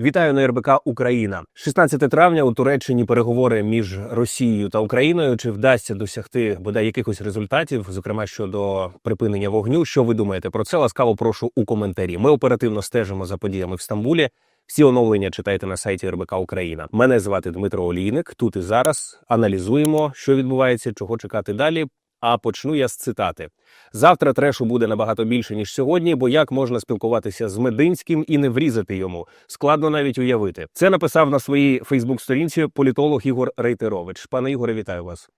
Вітаю на РБК Україна. 16 травня у Туреччині переговори між Росією та Україною. Чи вдасться досягти бодай якихось результатів, зокрема щодо припинення вогню? Що ви думаєте про це? Ласкаво прошу у коментарі. Ми оперативно стежимо за подіями в Стамбулі. Всі оновлення читайте на сайті РБК Україна. Мене звати Дмитро Олійник. Тут і зараз аналізуємо, що відбувається, чого чекати далі. А почну я з цитати. Завтра трешу буде набагато більше ніж сьогодні, бо як можна спілкуватися з Мединським і не врізати йому? Складно навіть уявити. Це написав на своїй Фейсбук-сторінці політолог Ігор Рейтерович. Пане Ігоре, вітаю вас.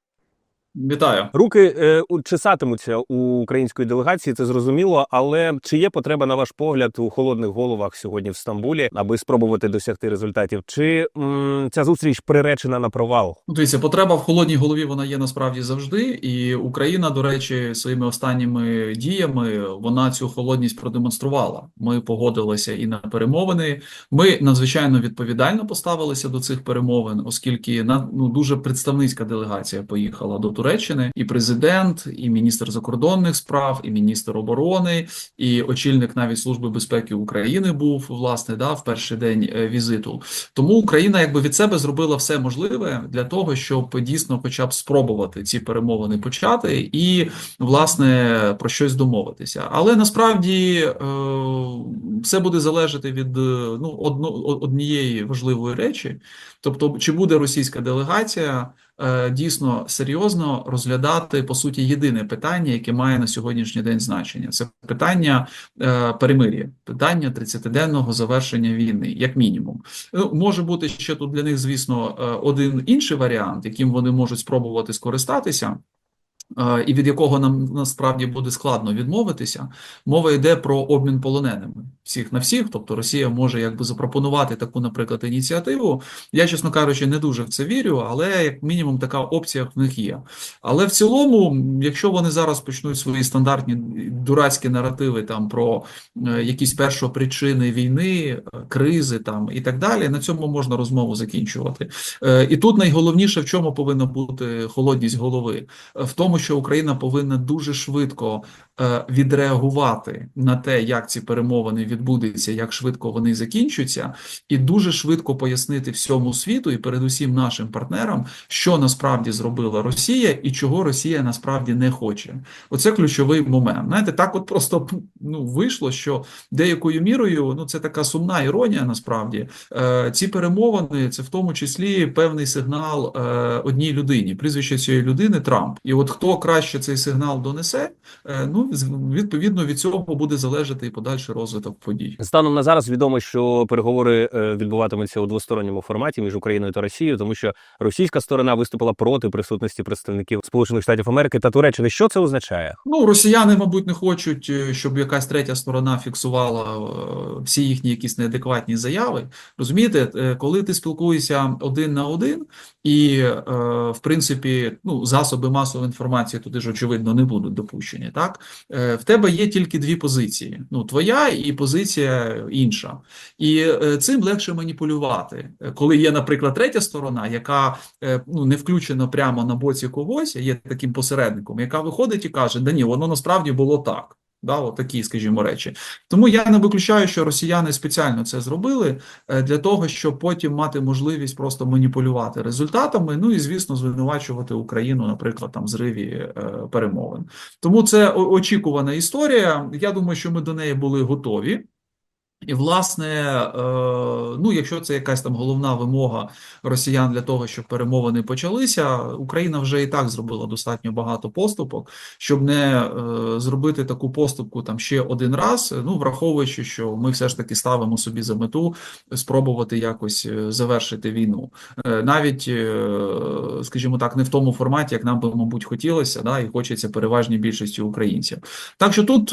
Вітаю. Руки е, чесатимуться у української делегації, це зрозуміло. Але чи є потреба, на ваш погляд, у холодних головах сьогодні в Стамбулі, аби спробувати досягти результатів? Чи м, ця зустріч приречена на провал? Ну, Дивіться, потреба в холодній голові вона є насправді завжди. І Україна, до речі, своїми останніми діями вона цю холодність продемонструвала. Ми погодилися і на перемовини. Ми надзвичайно відповідально поставилися до цих перемовин, оскільки на ну дуже представницька делегація поїхала до Туреччини, і президент, і міністр закордонних справ, і міністр оборони, і очільник навіть служби безпеки України був власне да в перший день е, візиту. Тому Україна якби від себе зробила все можливе для того, щоб дійсно, хоча б спробувати ці перемовини почати і власне про щось домовитися. Але насправді е, все буде залежати від е, ну одно, однієї важливої речі, тобто, чи буде російська делегація дійсно серйозно розглядати по суті єдине питання, яке має на сьогоднішній день значення, це питання е, перемир'я, питання 30-денного завершення війни, як мінімум. Ну, може бути ще тут для них, звісно, е, один інший варіант, яким вони можуть спробувати скористатися. І від якого нам насправді буде складно відмовитися, мова йде про обмін полоненими всіх на всіх. Тобто Росія може якби запропонувати таку, наприклад, ініціативу. Я, чесно кажучи, не дуже в це вірю, але як мінімум така опція в них є. Але в цілому, якщо вони зараз почнуть свої стандартні дурацькі наративи там про е, якісь першопричини війни, е, кризи там і так далі, на цьому можна розмову закінчувати. Е, І тут найголовніше, в чому повинна бути холодність голови, в тому, що Україна повинна дуже швидко е, відреагувати на те, як ці перемовини відбудуться, як швидко вони закінчаться, і дуже швидко пояснити всьому світу і передусім нашим партнерам, що насправді зробила Росія і чого Росія насправді не хоче. Оце ключовий момент. Знаєте, так от просто ну вийшло, що деякою мірою, ну це така сумна іронія. Насправді е, ці перемовини це в тому числі певний сигнал е, одній людині. Прізвище цієї людини Трамп. І от хто краще цей сигнал донесе, е, ну відповідно від цього буде залежати і подальший розвиток подій. Станом на зараз відомо, що переговори е, відбуватимуться у двосторонньому форматі між Україною та Росією, тому що російська сторона виступила проти присутності представників Сполучених Штатів Америки та Туреччини. Що це означає? Ну, росіяни, мабуть, не хочуть, е, щоб якась третя сторона фіксувала всі їхні якісь неадекватні заяви. Розумієте, коли ти спілкуєшся один на один, і в принципі, ну, засоби масової інформації туди ж очевидно не будуть допущені. Так Е, в тебе є тільки дві позиції: ну, твоя і позиція інша. І е, цим легше маніпулювати, Е, коли є, наприклад, третя сторона, яка ну, не включена прямо на боці когось, є таким посередником, яка виходить і каже: да ні, воно насправді було так. Да, от такі, скажімо, речі. Тому я не виключаю, що росіяни спеціально це зробили е, для того, щоб потім мати можливість просто маніпулювати результатами. Ну і звісно, звинувачувати Україну, наприклад, там зриві е, перемовин. Тому це очікувана історія. Я думаю, що ми до неї були готові. І, власне, е, ну, якщо це якась там головна вимога росіян для того, щоб перемовини почалися, Україна вже і так зробила достатньо багато поступок, щоб не е, зробити таку поступку там ще один раз. Ну, враховуючи, що ми все ж таки ставимо собі за мету спробувати якось е, завершити війну, навіть, скажімо так, не в тому форматі, як нам би, мабуть, хотілося, да, і хочеться переважній більшості українців. Так що тут,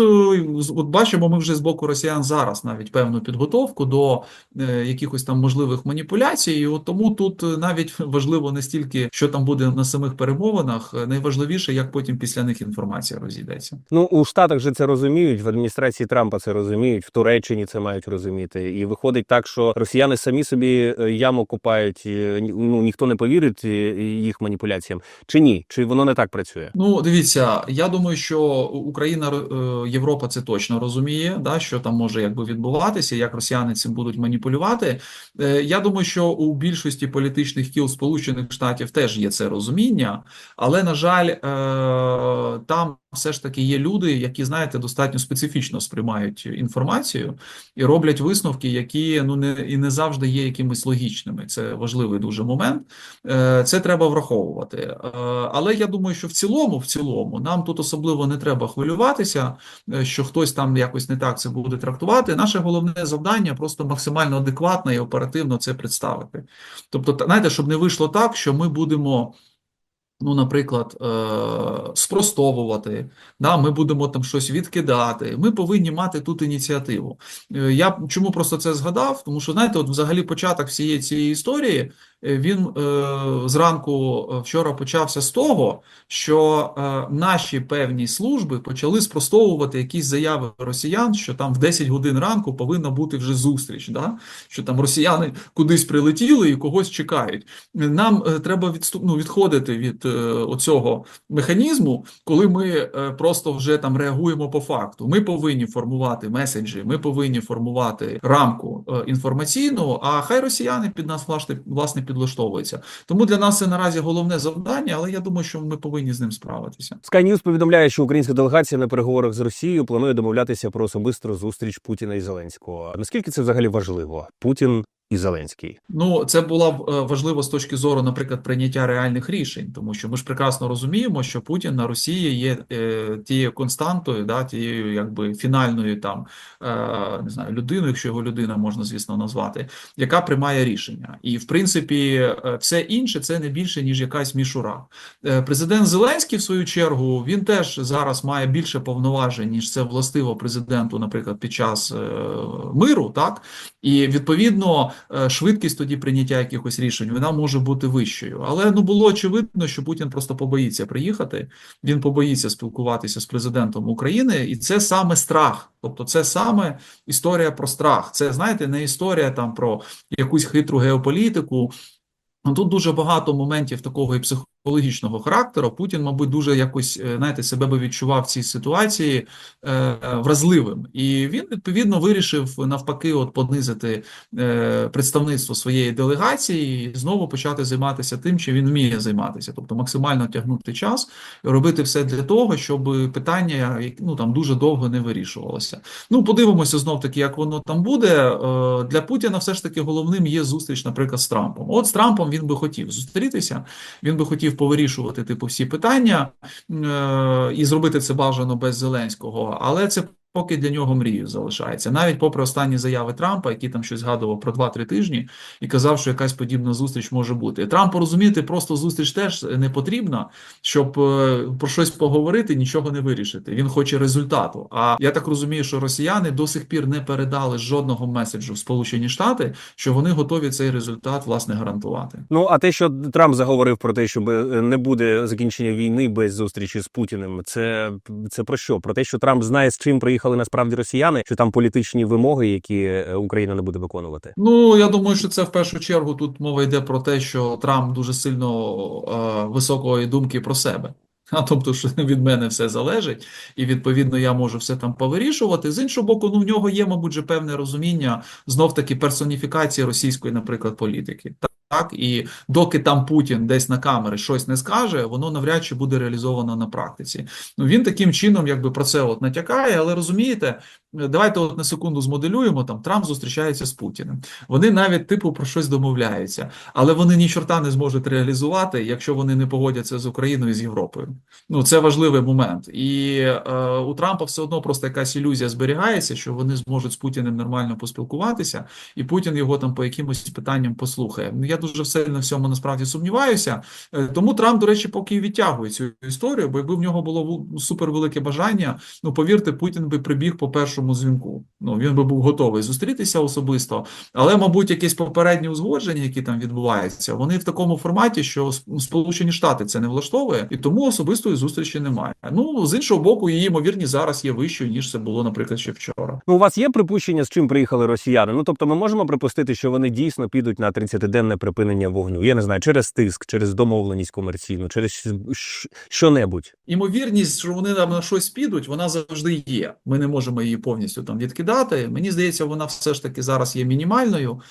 от бачимо, ми вже з боку росіян зараз навіть певну підготовку до е, якихось там можливих маніпуляцій. І от тому тут е, навіть важливо не стільки, що там буде на самих перемовинах, е, найважливіше, як потім після них інформація розійдеться. Ну у Штатах же це розуміють, в адміністрації Трампа це розуміють, в Туреччині це мають розуміти. І виходить так, що росіяни самі собі яму копають. і, Ну ніхто не повірить їх маніпуляціям. Чи ні? Чи воно не так працює? Ну, дивіться, я думаю, що Україна, Європа це точно розуміє, да, що там може якби відбуватися. Відбуватися, як росіяни цим будуть маніпулювати. Е, Я думаю, що у більшості політичних кіл Сполучених Штатів теж є це розуміння, але на жаль, е, там все ж таки є люди, які знаєте достатньо специфічно сприймають інформацію і роблять висновки, які ну не і не завжди є якимись логічними. Це важливий дуже момент. Е, Це треба враховувати. Але я думаю, що в цілому, в цілому, нам тут особливо не треба хвилюватися, що хтось там якось не так це буде трактувати. Наше головне завдання просто максимально адекватно і оперативно це представити. Тобто, знаєте, щоб не вийшло так, що ми будемо. Ну, наприклад, е, спростовувати, да, ми будемо там щось відкидати. Ми повинні мати тут ініціативу. Е, Я чому просто це згадав? Тому що знаєте, от взагалі початок всієї цієї історії він е, зранку е, вчора почався з того, що е, наші певні служби почали спростовувати якісь заяви росіян, що там в 10 годин ранку повинна бути вже зустріч, да? що там росіяни кудись прилетіли і когось чекають. Нам е, треба відступ, ну, відходити від е, оцього механізму, коли ми е, просто вже там реагуємо по факту. Ми повинні формувати меседжі, ми повинні формувати рамку е, інформаційну, а хай росіяни під нас власне, власне підлаштовуються. Тому для нас це наразі головне завдання, але я думаю, що ми повинні з ним справитися. Sky News повідомляє, що українська делегація на переговорах з Росією планує домовлятися про особисту зустріч Путіна і Зеленського. Наскільки це взагалі важливо? Путін і Зеленський. Ну, це було б е, важливо з точки зору, наприклад, прийняття реальних рішень, тому що ми ж прекрасно розуміємо, що Путін на Росії є е, тією константою, да, тією якби фінальною там е, не знаю, людиною, якщо його людина можна, звісно, назвати, яка приймає рішення. І в принципі, е, все інше це не більше ніж якась мішура. Е, Президент Зеленський, в свою чергу, він теж зараз має більше повноважень, ніж це властиво президенту, наприклад, під час е, миру, так і відповідно е, швидкість тоді прийняття якихось рішень вона може бути вищою. Але ну було очевидно, що Путін просто побоїться приїхати. Він побоїться спілкуватися з президентом України, і це саме страх. Тобто, це саме історія про страх. Це знаєте, не історія там про якусь хитру геополітику. Тут дуже багато моментів такого і психологічного характеру. Путін, мабуть, дуже якось е, знаєте, себе би відчував в цій ситуації е, вразливим, і він відповідно вирішив навпаки, от понизити е, представництво своєї делегації і знову почати займатися тим, чим він вміє займатися, тобто максимально тягнути час і робити все для того, щоб питання ну там дуже довго не вирішувалося. Ну, подивимося знов таки, як воно там буде. Е, Для Путіна все ж таки головним є зустріч, наприклад, з Трампом. От з Трампом він би хотів зустрітися, він би хотів повирішувати типу всі питання е, і зробити це бажано без Зеленського, але це. Поки для нього мрією залишається, навіть попри останні заяви Трампа, який там щось згадував про 2-3 тижні, і казав, що якась подібна зустріч може бути. Трампу розуміти, просто зустріч теж не потрібна, щоб е, про щось поговорити, нічого не вирішити. Він хоче результату. А я так розумію, що росіяни до сих пір не передали жодного меседжу в Сполучені Штати, що вони готові цей результат власне гарантувати. Ну а те, що Трамп заговорив про те, що не буде закінчення війни без зустрічі з Путіним, це, це про що? Про те, що Трамп знає, з чим приїхали насправді росіяни, що там політичні вимоги, які е, Україна не буде виконувати. Ну я думаю, що це в першу чергу тут мова йде про те, що Трамп дуже сильно е, високої думки про себе. А тобто, що від мене все залежить, і відповідно я можу все там повирішувати. З іншого боку, ну в нього є, мабуть, же певне розуміння знов таки персоніфікації російської, наприклад, політики. Так і доки там Путін десь на камери щось не скаже, воно навряд чи буде реалізовано на практиці. Ну він таким чином, якби про це от натякає, але розумієте, давайте от на секунду змоделюємо. Там Трамп зустрічається з Путіним. Вони навіть типу про щось домовляються, але вони ні чорта не зможуть реалізувати, якщо вони не погодяться з Україною і з Європою. Ну це важливий момент. І е, у Трампа все одно просто якась ілюзія зберігається, що вони зможуть з Путіним нормально поспілкуватися, і Путін його там по якимось питанням послухає. Ну я дуже сильно в цьому насправді сумніваюся. Е, Тому Трамп, до речі, поки відтягує цю історію, бо якби в нього було супервелике бажання, ну повірте, Путін би прибіг по першому дзвінку. Ну він би був готовий зустрітися особисто, але, мабуть, якісь попередні узгодження, які там відбуваються, вони в такому форматі, що С- Сполучені Штати це не влаштовує, і тому особистої зустрічі немає. Ну з іншого боку, її ймовірність зараз є вищою ніж це було, наприклад, ще вчора. Ну, у вас є припущення, з чим приїхали росіяни? Ну тобто, ми можемо припустити, що вони дійсно підуть на 30-денне припинення вогню. Я не знаю, через тиск, через домовленість комерційну, через що-небудь. Імовірність, що вони нам на щось підуть, вона завжди є. Ми не можемо її повністю. Повністю там відкидати. Мені здається, вона все ж таки зараз є мінімальною.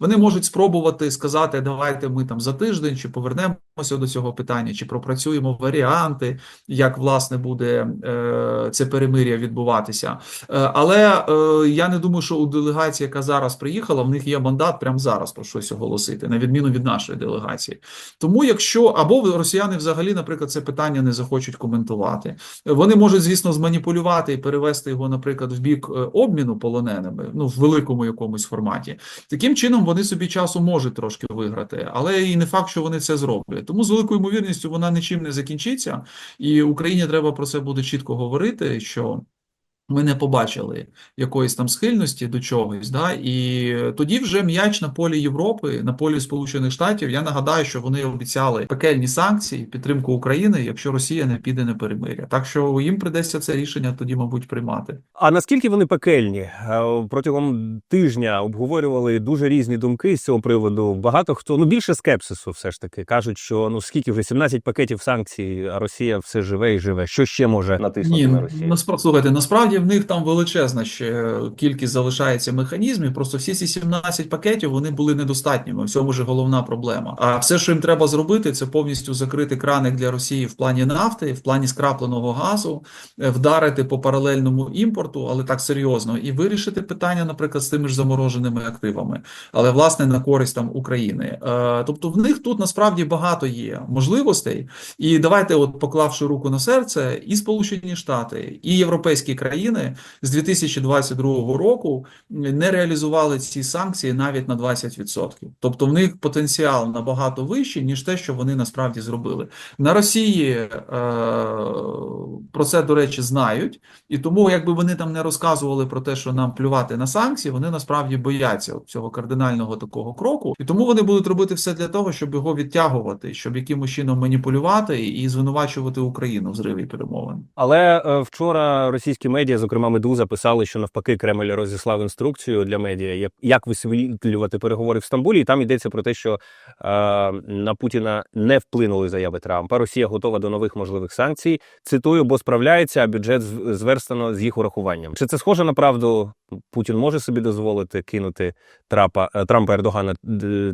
Вони можуть спробувати сказати, давайте ми там за тиждень чи повернемося до цього питання, чи пропрацюємо варіанти, як власне буде е, це перемир'я відбуватися. Е, але е, я не думаю, що у делегації, яка зараз приїхала, в них є мандат прямо зараз про щось оголосити, на відміну від нашої делегації. Тому, якщо або росіяни взагалі, наприклад, це питання не захочуть коментувати, вони можуть, звісно, зманіпулювати і перевести його, наприклад, в бік обміну полоненими, ну в великому якомусь форматі. Таким чином вони собі часу можуть трошки виграти, але і не факт, що вони це зроблять. Тому з великою ймовірністю вона нічим не закінчиться, і Україні треба про це буде чітко говорити, що. Ми не побачили якоїсь там схильності до чогось, да і тоді вже м'яч на полі Європи, на полі Сполучених Штатів. Я нагадаю, що вони обіцяли пекельні санкції, підтримку України, якщо Росія не піде на перемиря. Так що їм придеться це рішення тоді, мабуть, приймати. А наскільки вони пекельні? Е, Протягом тижня обговорювали дуже різні думки з цього приводу. Багато хто ну більше скепсису, все ж таки кажуть, що ну скільки вже 17 пакетів санкцій, а Росія все живе і живе. Що ще може натиснути Ні, на Росію? насправді слухайте, насправді в них там величезна ще кількість залишається механізмів. Просто всі ці 17 пакетів вони були недостатніми. В цьому ж головна проблема. А все, що їм треба зробити, це повністю закрити краник для Росії в плані нафти, в плані скрапленого газу, е, вдарити по паралельному імпорту, але так серйозно, і вирішити питання, наприклад, з тими ж замороженими активами, але власне на користь там України. Е, Тобто в них тут насправді багато є можливостей. І давайте, от поклавши руку на серце, і Сполучені Штати, і європейські країни з 2022 року не реалізували ці санкції навіть на 20%. Тобто в них потенціал набагато вищий, ніж те, що вони насправді зробили. На Росії е, про це, до речі, знають, і тому, якби вони там не розказували про те, що нам плювати на санкції, вони насправді бояться цього кардинального такого кроку, і тому вони будуть робити все для того, щоб його відтягувати, щоб якимось чином маніпулювати і звинувачувати Україну в зриві перемовин. Але е, вчора російські медіа, зокрема Медуза, писали, що навпаки Кремль розіслав інструкцію для медіа, як- висвітлювати переговори в Стамбулі. І там йдеться про те, що е, на Путіна не вплинули заяви Трампа. Росія готова до нових можливих санкцій. Цитую, бо справляється, а бюджет зверстано з їх урахуванням. Чи це схоже на правду? Путін може собі дозволити кинути Трампа е, Трампа Ердогана?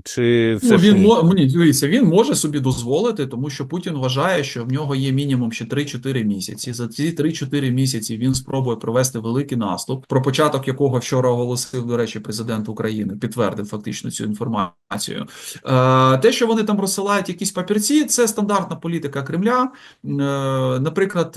Чи все Ну, ж він ні? мо- мені дивіться, він може собі дозволити, тому що Путін вважає, що в нього є мінімум ще 3-4 місяці. За ці 3-4 місяці він спробує провести великий наступ, про початок якого вчора оголосив, до речі, президент України, підтвердив фактично цю інформацію. Е, те, що вони там розсилають якісь папірці, це стандартна політика Кремля. Е, наприклад,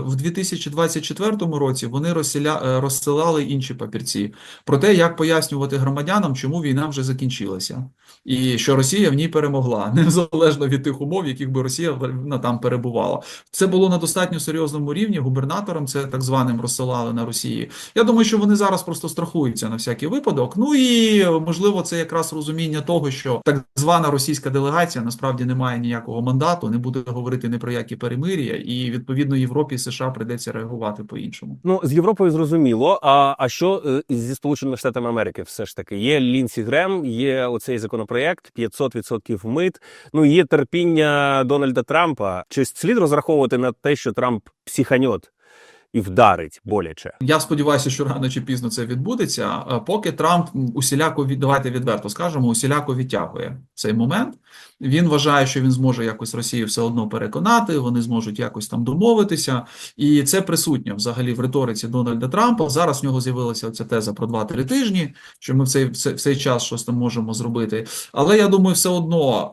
в 2024 році вони розсіля, е, розсилали інші папірці про те, як пояснювати громадянам, чому війна вже закінчилася, і що Росія в ній перемогла, незалежно від тих умов, яких би Росія вона там перебувала. Це було на достатньо серйозному рівні. Губернаторам це так званим розсилали на Росії. Я думаю, що вони зараз просто страхуються на всякий випадок. Ну і можливо, це якраз розуміння того, що так звана російська делегація насправді не має ніякого мандату, не буде говорити ні про які перемир'я, і відповідно Європі і США прийдеться реагувати по іншому. Ну з Європою зрозуміло. А, а що е, зі Сполученими Штатами Америки? Все ж таки є Лінсі Грем, є оцей законопроект 500% мит. Ну є терпіння Дональда Трампа. Чи слід розраховувати на те, що Трамп психаньот і вдарить боляче? Я сподіваюся, що рано чи пізно це відбудеться. А Поки Трамп усіляко давайте відверто скажемо, усіляко відтягує цей момент. Він вважає, що він зможе якось Росію все одно переконати, вони зможуть якось там домовитися, і це присутнє взагалі в риториці Дональда Трампа. Зараз в нього з'явилася ця теза про 2-3 тижні, що ми в цей, в цей час щось там можемо зробити. Але я думаю, все одно,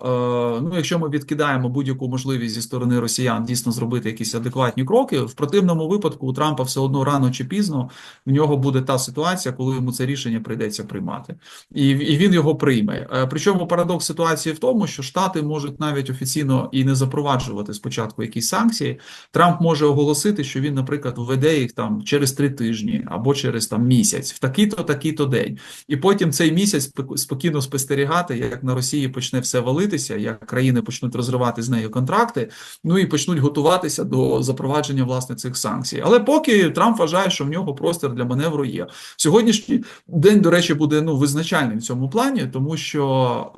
е, ну якщо ми відкидаємо будь-яку можливість зі сторони росіян дійсно зробити якісь адекватні кроки, в противному випадку у Трампа все одно рано чи пізно в нього буде та ситуація, коли йому це рішення прийдеться приймати, і, і він його прийме. Е, Причому парадокс ситуації в тому, що Штати можуть навіть офіційно і не запроваджувати спочатку якісь санкції. Трамп може оголосити, що він, наприклад, введе їх там через три тижні або через там місяць, в такий-то, такий-то день, і потім цей місяць спокійно спостерігати, як на Росії почне все валитися, як країни почнуть розривати з нею контракти, ну і почнуть готуватися до запровадження власне цих санкцій. Але Але поки Трамп вважає, що в нього простір для маневру є. Сьогоднішній день, до речі, буде ну визначальним в цьому плані, тому що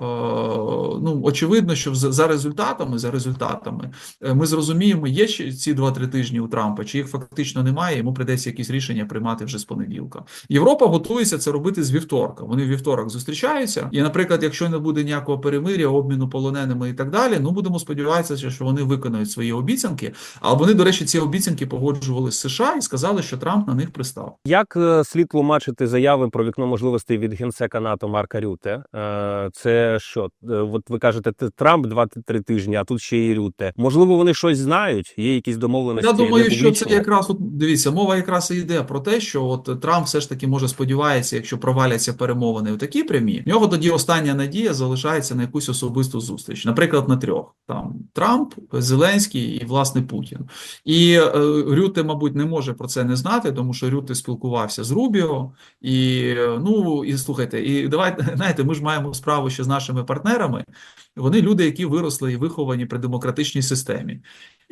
е, ну очевидно, що за результатами, за результатами, е, ми зрозуміємо, є ще ці 2-3 тижні у Трампа, чи їх фактично немає. Йому прийдеться якісь рішення приймати вже з понеділка. Європа готується це робити з вівторка. Вони в вівторок зустрічаються. І, наприклад, якщо не буде ніякого перемиря, обміну полоненими і так далі, ну будемо сподіватися, що вони виконають свої обіцянки. А вони, до речі, ці обіцянки погоджували з США і сказали, що Трамп на них пристав. Як е, слід тлумачити заяви про вікно можливостей від генсека НАТО Марка Рюте? Е, Це що? Е, От ви кажете, т- Трамп 2-3 тижні, а тут ще і Рюте. Можливо, вони щось знають? Є якісь домовленості? Я думаю, що це якраз от дивіться, мова якраз і йде про те, що от Трамп все ж таки може сподівається, якщо проваляться перемовини у такі прямі, в нього тоді остання надія залишається на якусь особисту зустріч, наприклад, на трьох там Трамп, Зеленський і власне Путін. І е, Рюте, мабуть, не може про це не знати, тому що Рюте спілкувався з Рубіо. І е, ну і слухайте, і давайте знаєте, ми ж маємо справу ще з нашими партнерами. Вони люди, які виросли і виховані при демократичній системі.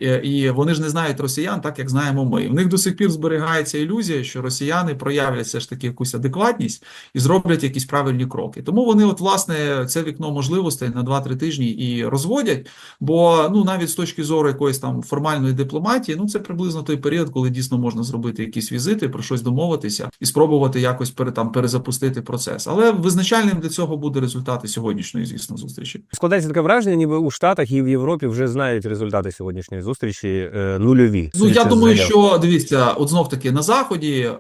Е, І вони ж не знають росіян, так як знаємо ми. В них до сих пір зберігається ілюзія, що росіяни проявлять все ж таки якусь адекватність і зроблять якісь правильні кроки. Тому вони, от власне, це вікно можливостей на 2-3 тижні і розводять. Бо ну навіть з точки зору якоїсь там формальної дипломатії, ну це приблизно той період, коли дійсно можна зробити якісь візити, про щось домовитися і спробувати якось пере, там перезапустити процес. Але визначальним для цього буде результати сьогоднішньої, звісно, зустрічі. Складається таке враження, ніби у Штатах і в Європі вже знають результати сьогоднішньої зустрічі е, нульові. Ну, я думаю, заяв. що дивіться, от знов таки на заході е,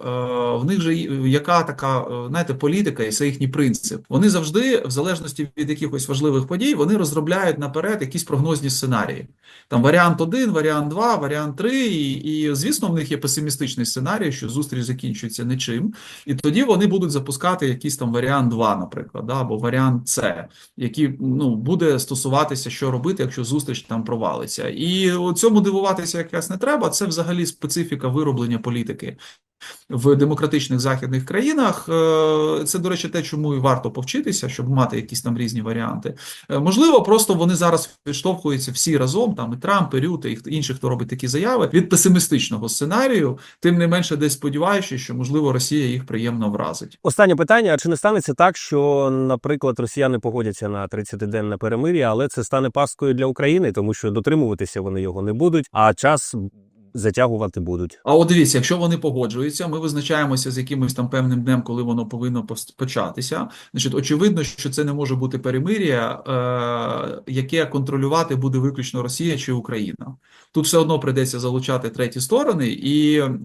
в них же яка така, е, знаєте, політика і це їхній принцип. Вони завжди, в залежності від якихось важливих подій, вони розробляють наперед якісь прогнозні сценарії. Там варіант 1, варіант 2, варіант 3, і, і звісно, в них є песимістичний сценарій, що зустріч закінчується нічим. І тоді вони будуть запускати якийсь там варіант 2, наприклад, да, або варіант С, який ну буде стосуватися, що робити, якщо зустріч там провалиться. І цьому дивуватися якраз не треба. Це взагалі специфіка вироблення політики. В демократичних західних країнах Е, це, до речі, те, чому і варто повчитися, щоб мати якісь там різні варіанти. Е, Можливо, просто вони зараз відштовхуються всі разом, там і Трамп, і Рюте, і інші, хто робить такі заяви від песимістичного сценарію, тим не менше, десь сподіваючись, що можливо Росія їх приємно вразить. Останнє питання: чи не станеться так, що, наприклад, росіяни погодяться на 30-денне перемир'я, але це стане пасткою для України, тому що дотримуватися вони його не будуть, а час затягувати будуть. А от дивіться, якщо вони погоджуються, ми визначаємося з якимось там певним днем, коли воно повинно початися. Значить, очевидно, що це не може бути перемир'я, е, яке контролювати буде виключно Росія чи Україна. Тут все одно прийдеться залучати треті сторони, і е,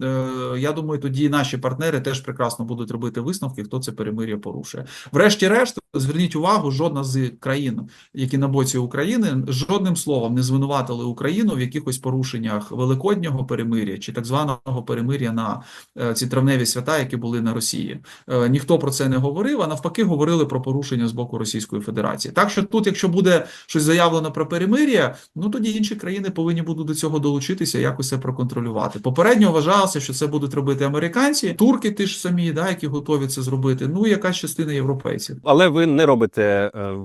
я думаю, тоді наші партнери теж прекрасно будуть робити висновки, хто це перемир'я порушує. Врешті-решт, зверніть увагу, жодна з країн, які на боці України, жодним словом не звинуватили Україну в якихось порушеннях великоднього перемир'я чи так званого перемир'я на е, ці травневі свята, які були на Росії. Е, Ніхто про це не говорив, а навпаки, говорили про порушення з боку Російської Федерації. Так що тут, якщо буде щось заявлено про перемир'я, ну тоді інші країни повинні будуть до цього долучитися, якось це проконтролювати. Попередньо вважалося, що це будуть робити американці, турки, ті ж самі, да, які готові це зробити. Ну якась частина європейців. Але ви не робите е,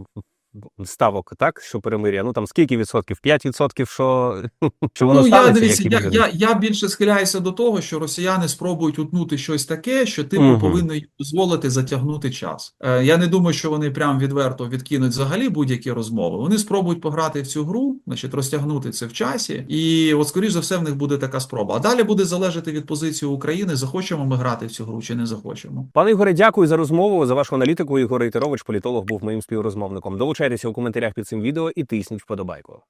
ставок, так? Що перемир'я? Ну там скільки відсотків? 5 відсотків, що, що воно ну, я дивіться, я, я, я більше схиляюся до того, що росіяни спробують утнути щось таке, що Мгм. повинно їм дозволити затягнути час. Е, я не думаю, що вони прям відверто відкинуть взагалі будь-які розмови. Вони спробують пограти в цю гру, значить розтягнути це в часі, і от скоріш за все в них буде така спроба. А далі буде залежати від позиції України, захочемо ми грати в цю гру чи не захочемо. Пане Ігоре, дякую за розмову, за вашу аналітику. Ігор Ітерович, політолог, був моїм співрозмовником. Долучайтеся у коментарях під цим відео і тисніть вподобайку.